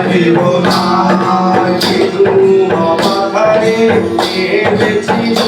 থাকিব না কিন্তু আমার ঘরে এনেছি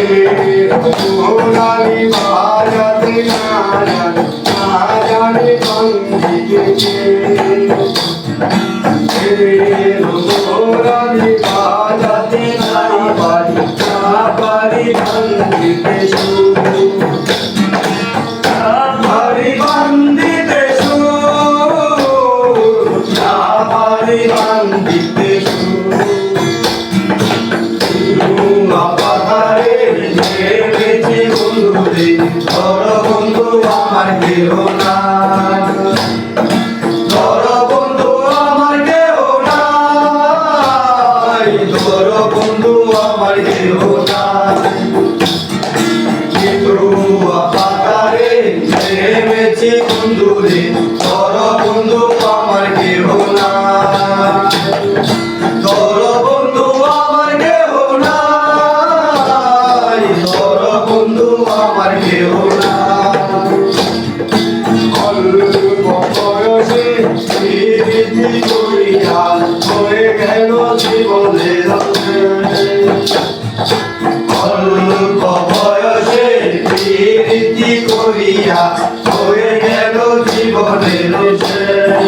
Hey, oh, oh, oh, বন্ধুরে সর বন্ধু